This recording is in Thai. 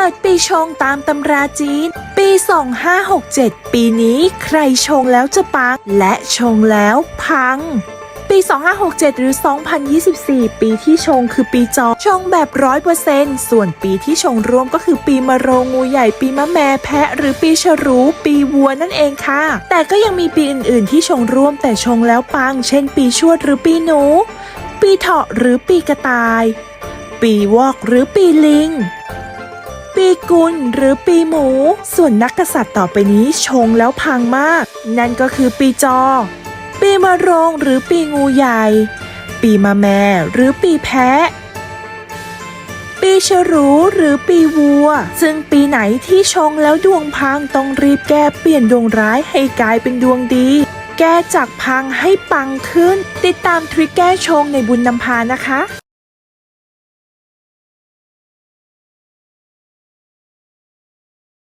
ปิดปีชงตามตำราจีน ปี 2567 ปีนี้ใครชงแล้วจะปัง และชงแล้วพัง ปี 2567 หรือ 2024 ปีที่ชงคือปีจอ ชงแบบร้อยเปอร์เซนต์ส่วนปีที่ชงร่วมก็คือปีมะโรงงูใหญ่ปีมะแม่แพะ หรือปีฉลูปีวัวนั่นเองค่ะ แต่ก็ยังมีปีอื่น ๆ ที่ชงร่วมแต่ชงแล้วปัง เช่น ปีชวดหรือปีหนู ปีเถาะหรือปีกระต่าย ปีวอกหรือปีลิง ปีกุลหรือปีหมู ส่วนนักกษัตริย์ต่อไปนี้ชงแล้วพังมาก นั่นก็คือปีจอ ปีมะโรงหรือปีงูใหญ่ ปีมะแม่หรือปีแพะ ปีฉลูหรือปีวัว ซึ่งปีไหนที่ชงแล้วดวงพังต้องรีบแก้เปลี่ยนดวงร้ายให้กลายเป็นดวงดี แก้จากพังให้ปังขึ้น ติดตามทริคแก้ชงในบุญนำพานะคะ